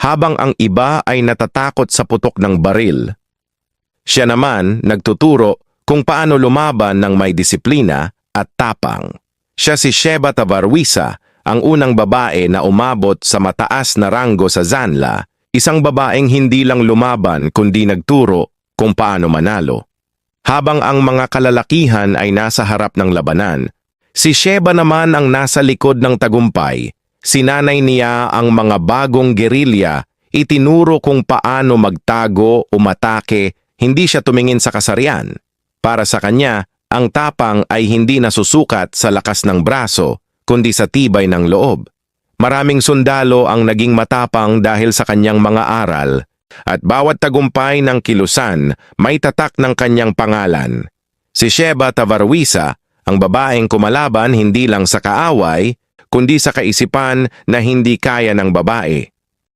habang ang iba ay natatakot sa putok ng baril. Siya naman nagtuturo kung paano lumaban ng may disiplina at tapang. Siya si Sheba Tavarwisa, ang unang babae na umabot sa mataas na ranggo sa Zanla, isang babaeng hindi lang lumaban kundi nagturo kung paano manalo. Habang ang mga kalalakihan ay nasa harap ng labanan, si Sheba naman ang nasa likod ng tagumpay. Sinanay niya ang mga bagong gerilya, itinuro kung paano magtago, umatake, hindi siya tumingin sa kasarian. Para sa kanya, ang tapang ay hindi nasusukat sa lakas ng braso, kundi sa tibay ng loob. Maraming sundalo ang naging matapang dahil sa kanyang mga aral, at bawat tagumpay ng kilusan may tatak ng kanyang pangalan. Si Sheba Tavarwisa, ang babaeng kumalaban hindi lang sa kaaway, kundi sa kaisipan na hindi kaya ng babae.